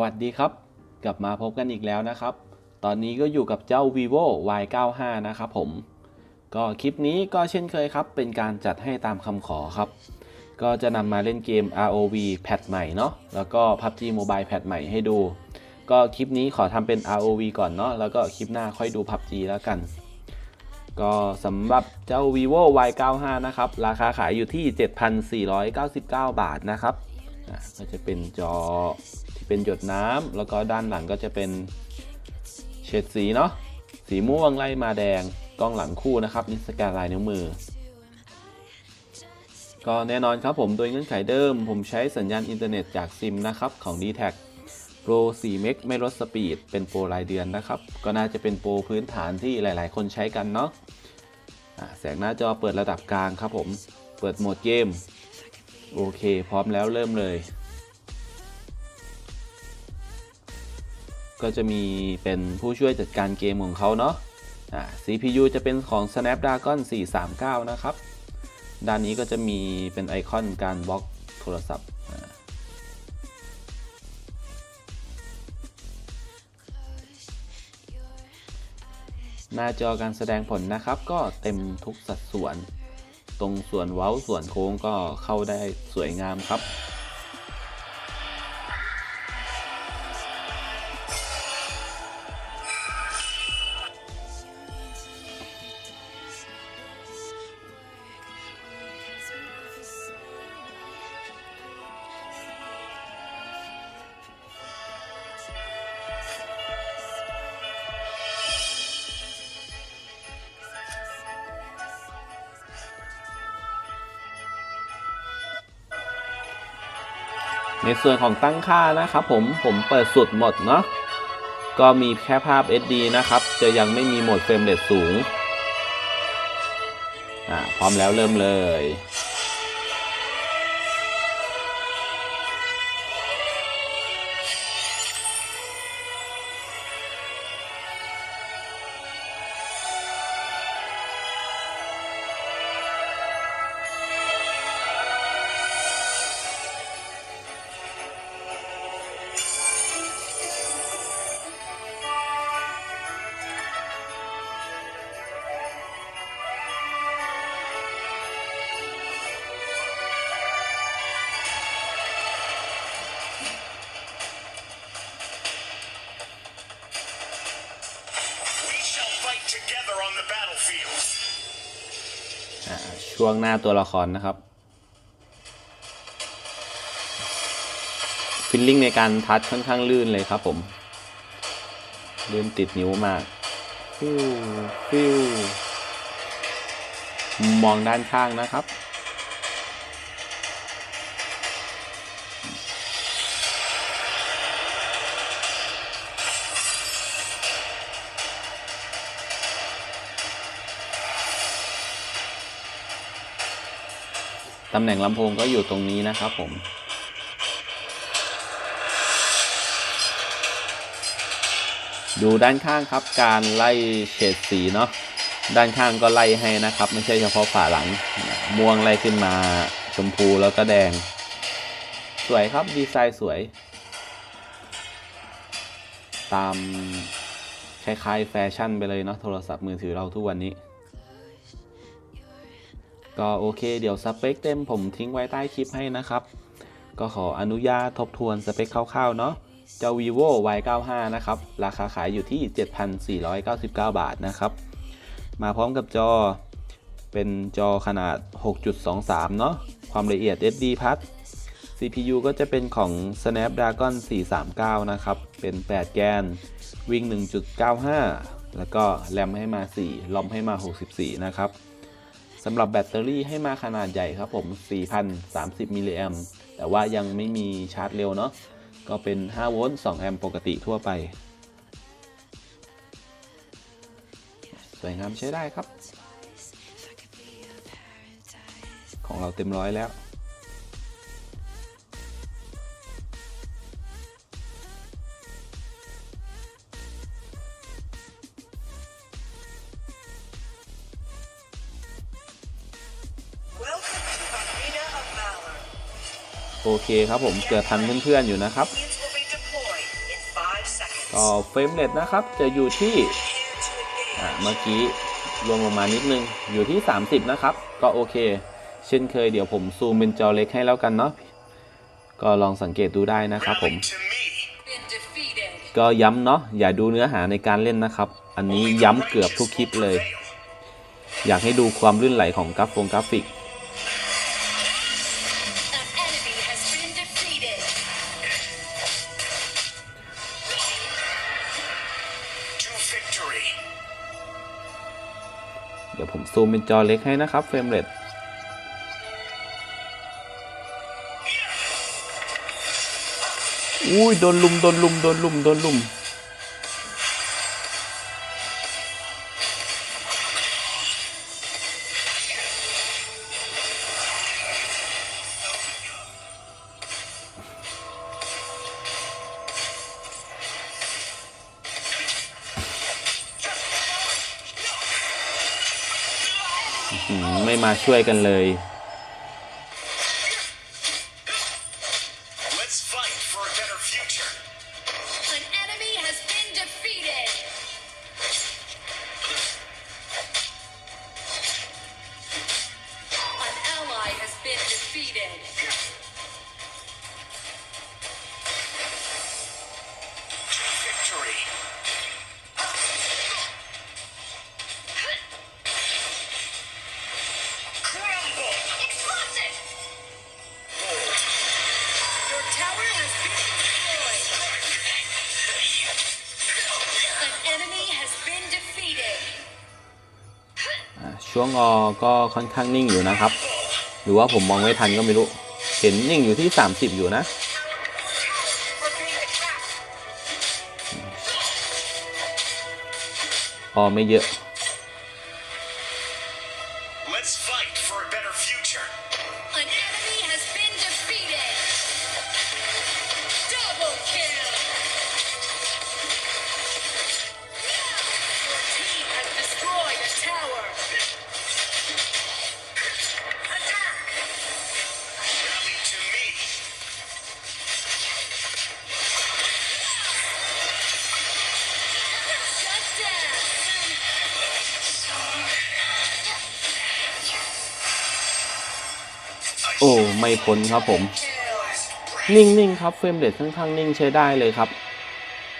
วัสดีครับ กลับมาพบกันอีกแล้วนะครับ ตอนนี้ก็อยู่กับเจ้า vivo y95 นะครับผม ก็คลิปนี้ก็เช่นเคยครับ เป็นการจัดให้ตามคำขอครับ ก็จะนำมาเล่นเกม ROV แพทใหม่เนาะแล้วก็ PUBG Mobile แพทใหม่ให้ดู ก็คลิปนี้ขอทำเป็น ROV ก่อนเนาะแล้วก็คลิปหน้าค่อยดู PUBG แล้วกัน ก็สำหรับเจ้า vivo y95 นะครับ ราคาขายอยู่ที่ 7,499 บาทนะครับก็จะเป็นจอ เป็นหยดน้ำแล้วก็ด้านหลังก็จะเป็นเฉดสีเนาะสีม่วงไล่มาแดงกล้องหลังคู่นะครับนิสแกนลายนิ้วมือ ก็แน่นอนครับผมโดยเงื่อนไขเดิม ผมใช้สัญญาณอินเทอร์เน็ตจากซิมนะครับของ d t แท Pro 4เมกไม่ลดสปีด เป็นโปรรายเดือนนะครับ ก็น่าจะเป็นโปรพื้นฐานที่หลาย ๆ คนใช้กันเนาะะแสงหน้าจอเปิดระดับกลางครับผม เปิดโหมดเกม โอเค พร้อมแล้วเริ่มเลย ก็จะมีเป็นผู้ช่วยจัดการเกมของเขาเนาะอ่า CPU จะเป็นของ Snapdragon 439 นะครับ ด้านนี้ก็จะมีเป็นไอคอนการบล็อกโทรศัพท์ หน้าจอการแสดงผลนะครับ ก็เต็มทุกสัดส่วน ตรงส่วนเว้าส่วนโค้งก็เข้าได้สวยงามครับ ส่วนของตั้งค่านะครับผมผมเปิดสุดหมดเนาะก็มีแค่ภาพ SD นะครับ จะยังไม่มีโหมดเฟรมเรทสูง อ่า พร้อมแล้วเริ่มเลย ช่วงหน้าตัวละครนะครับฟิลลิ่งในการทัชค่อนข้างลื่นเลยครับผม ลื่นติดนิ้วมาก ฟิวฟิวมองด้านข้างนะครับ ตำแหน่งลำโพงก็อยู่ตรงนี้นะครับผม ดูด้านข้างครับการไล่เฉดสีเนาะด้านข้างก็ไล่ให้นะครับ ไม่ใช่เฉพาะฝาหลัง ม่วงไล่ขึ้นมาชมพูแล้วก็แดง สวยครับดีไซน์สวย ตามคล้ายๆแฟชั่นไปเลยเนาะโทรศัพท์มือถือเราทุกวันนี้ ก็โอเคเดี๋ยวสเปคเต็มผมทิ้งไว้ใต้คลิปให้นะครับ ก็ขออนุญาตทบทวนสเปคคร่าวๆเนาะเจ้า vivo y95 นะครับ ราคาขายอยู่ที่ 7,499 บาทนะครับ มาพร้อมกับจอเป็นจอขนาด 6.23 เนาะความละเอียด SD Plus CPU ก็จะเป็นของ Snapdragon 439 นะครับ เป็น 8 แกน วิ่ง 1.95 แล้วก็แรมให้มา 4 ลอมให้มา 64 นะครับ สำหรับแบตเตอรี่ให้มาขนาดใหญ่ครับผม 4,030 มิลลิแอมแต่ว่ายังไม่มีชาร์จเร็วเนาะ ก็เป็น 5 โวลต์ 2 แอมป์ปกติทั่วไป สวยงามใช้ได้ครับ ของเราเต็มร้อยแล้ว โอเคครับผมเกิดทันเพื่อนๆอยู่นะครับก็เฟรมเรทนะครับจะอยู่ที่เมื่อกี้รวมลงมานิดนึงอยู่ที่ 30 นะครับ ก็โอเค เช่นเคยเดี๋ยวผมซูมเป็นจอเล็กให้แล้วกันเนาะก็ลองสังเกตดูได้นะครับผม ก็ย้ำเนาะอย่าดูเนื้อหาในการเล่นนะครับ อันนี้ย้ำเกือบทุกคลิปเลย อยากให้ดูความลื่นไหลของกราฟงกราฟิก ซูมเป็นจอเล็กให้นะครับเฟรมเรทอุ้ยโดนลุมโดนลุมโดนลุมโดนลุม ไม่มาช่วยกันเลย Let's ช่วงอก็ค่อนข้างนิ่งอยู่นะครับ หรือว่าผมมองไม่ทันก็ไม่รู้ เห็นนิ่งอยู่ที่ 30 อยู่นะออไม่เยอะ โอ้ไม่พ้นครับผม นิ่งๆครับเฟรมเรทค่อนข้างนิ่งใช้ได้เลยครับ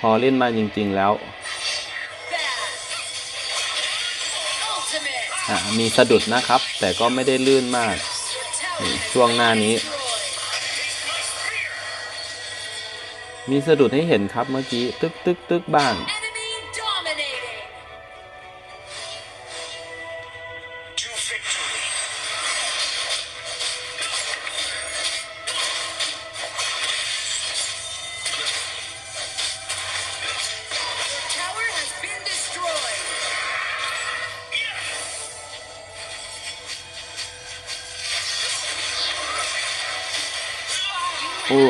พอเล่นมาจริง ๆแล้วมีสะดุดนะครับ แต่ก็ไม่ได้ลื่นมาก ช่วงหน้านี้ มีสะดุดให้เห็นครับเมื่อกี้ ตึกตึกตึกบ้าง อ้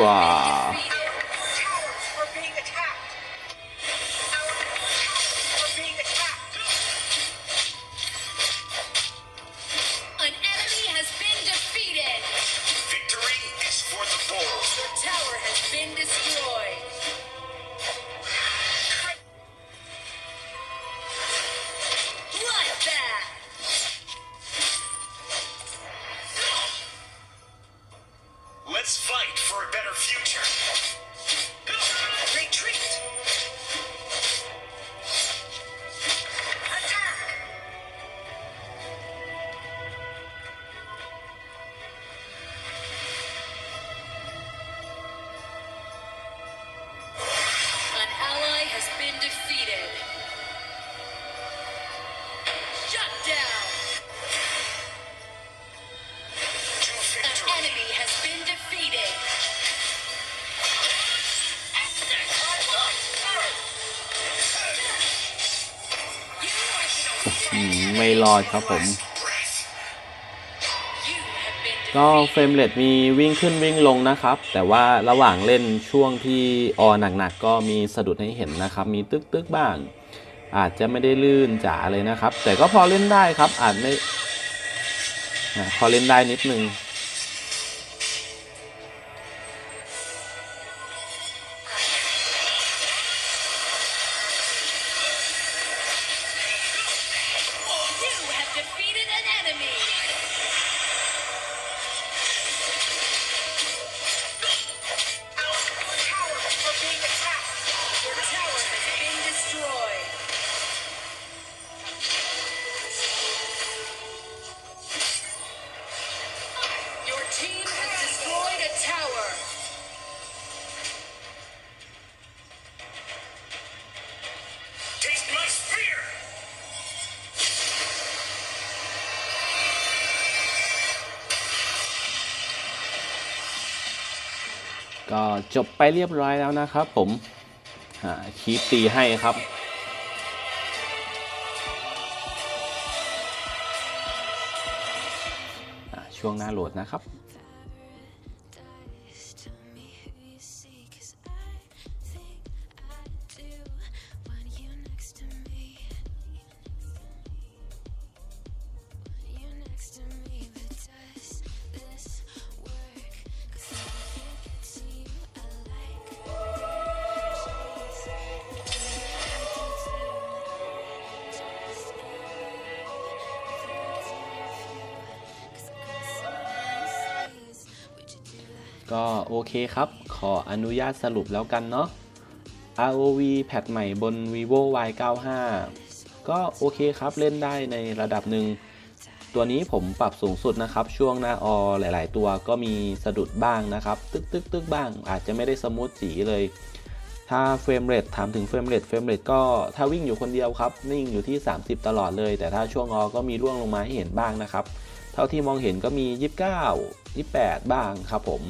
ไม่รอดครับผม ก็เฟรมเรทมีวิ่งขึ้นวิ่งลงนะครับ แต่ว่าระหว่างเล่นช่วงที่ออหนักๆก็มีสะดุดให้เห็นนะครับ มีตึกตึกบ้าง อาจจะไม่ได้ลื่นจ๋าเลยนะครับ แต่ก็พอเล่นได้ครับอาจไม่พอเล่นได้นิดนึง ก็จบไปเรียบร้อยแล้วนะครับผมคีปตีให้ครับช่วงหน้าโหลดนะครับ ก็โอเคครับ ขออนุญาตสรุปแล้วกันเนาะ ROV แพทใหม่บน vivo y 9 5 ก็โอเคครับเล่นได้ในระดับหนึ่ง ตัวนี้ผมปรับสูงสุดนะครับ ช่วงหน้าอหลาย ๆ ตัวก็มีสะดุดบ้างนะครับ ตึกตึกตึกบ้าง อาจจะไม่ได้สมูทสีเลย ถ้าเฟรมเรทถามถึงเฟรมเรทเฟรมเรทก็ถ้าวิ่งอยู่คนเดียวครับ นิ่งอยู่ที่ 30 ตลอดเลย แต่ถ้าช่วงอก็มีร่วงลงมาให้เห็นบ้างนะครับ เท่าที่มองเห็นก็มี 29 28 บ้างครับผม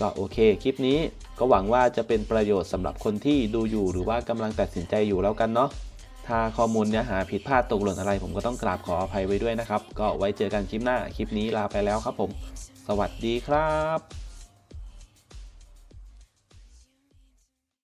ก็โอเค คลิปนี้ก็หวังว่าจะเป็นประโยชน์สำหรับคนที่ดูอยู่หรือว่ากำลังตัดสินใจอยู่แล้วกันเนาะถ้าข้อมูลเนื้อหาผิดพลาดตกหล่นอะไร ผมก็ต้องกราบขออภัยไว้ด้วยนะครับ ก็ไว้เจอกันคลิปหน้า คลิปนี้ลาไปแล้วครับผม สวัสดีครับ